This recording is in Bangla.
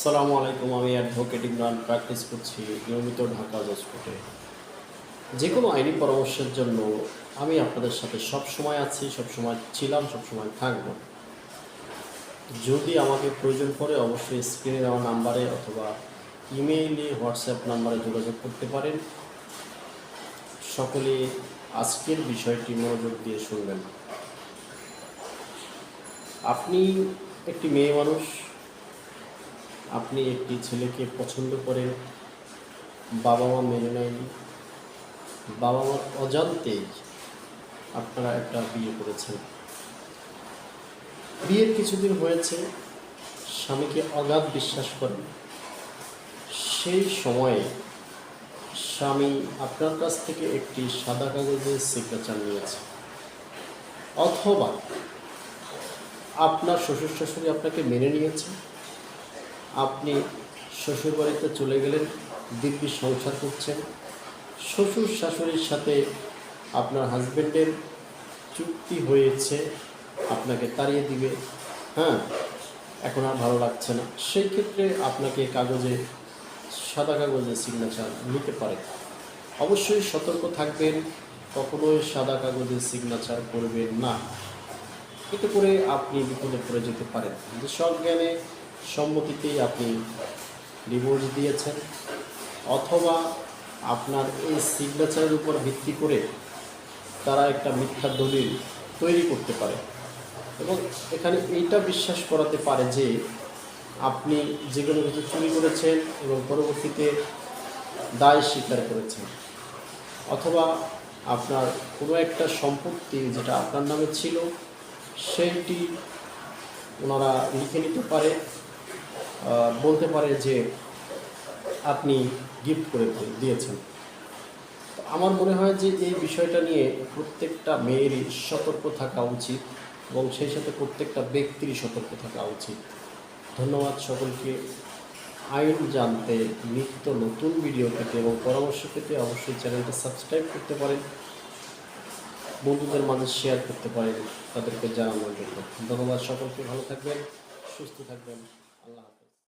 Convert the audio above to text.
আসসালামু আলাইকুম, আমি অ্যাডভোকেট ইমরান প্র্যাকটিস করছি নিয়মিত ঢাকা জজ কোর্টে যে কোনো আইনি পরামর্শের জন্য আমি আপনাদের সাথে সব সময় আছি, সব সময় ছিলাম, সব সময় থাকব। যদি আমাকে প্রয়োজন পড়ে অবশ্যই স্ক্রিনে দেওয়া নাম্বারে অথবা ইমেইলে হোয়াটসঅ্যাপ নাম্বারে যোগাযোগ করতে পারেন। সকলে আজকের বিষয়টি মনোযোগ দিয়ে শুনবেন। আপনি একটি মেয়ে মানুষ আপনি একটি ছেলেকে পছন্দ করেন বাবা মা মেনে নেয়নি। বাবা মার অজান্তেই আপনারা একটা বিয়ে করেছেন। বিয়ের কিছুদিন হয়েছে, স্বামীকে অগাধ বিশ্বাস করেন। সেই সময়ে স্বামী আপনার কাছ থেকে একটি সাদা কাগজের সিগনেচার নিয়েছে। অথবা আপনার শ্বশুর শাশুড়ি আপনাকে মেনে নিয়েছে। আপনি শ্বশুর বাড়িতে চলে গেলেন, দিব্যি সংসার করছেন। শ্বশুর শাশুড়ির সাথে আপনার হাজবেন্ডের চুক্তি হয়েছে, আপনাকে তাড়িয়ে দিবে। হ্যাঁ এখন আর ভালো লাগছে না। সেই ক্ষেত্রে আপনাকে কাগজে, সাদা কাগজে সিগনেচার নিতে পারে। অবশ্যই সতর্ক থাকবেন, কখনোই সাদা কাগজে সিগনেচার করবেন না। এতে করে আপনি বিপদে পড়ে যেতে পারেন। যে সব জ্ঞানে সম্মতিতেই আপনি ডিভোর্স দিয়েছেন অথবা আপনার এই সিগনেচারের উপর ভিত্তি করে তারা একটা মিথ্যা দলিল তৈরি করতে পারে। এবং এখানে এইটা বিশ্বাস করাতে পারে যে আপনি যে কোনো কিছু চুরি করেছেন এবং পরবর্তীতে দায় স্বীকার করেছেন। অথবা আপনার কোনো একটা সম্পত্তি যেটা আপনার নামে ছিল, সেইটি ওনারা লিখে নিতে পারে। বলতে পারে যে আপনি গিফট করে দিয়েছেন। আমার মনে হয় যে এই বিষয়টা নিয়ে প্রত্যেকটা মেয়েরই সতর্ক থাকা উচিত এবং সেই সাথে প্রত্যেকটা ব্যক্তিরই সতর্ক থাকা উচিত। ধন্যবাদ সকলকে। আইন জানতে, নিত্য নতুন ভিডিও পেতে এবং পরামর্শ পেতে অবশ্যই চ্যানেলটা সাবস্ক্রাইব করতে পারেন। বন্ধুদের মাঝে শেয়ার করতে পারেন। তাদেরকে জানানোর জন্য। ধন্যবাদ সকলকে। ভালো থাকবেন, সুস্থ থাকবেন। আল্লাহ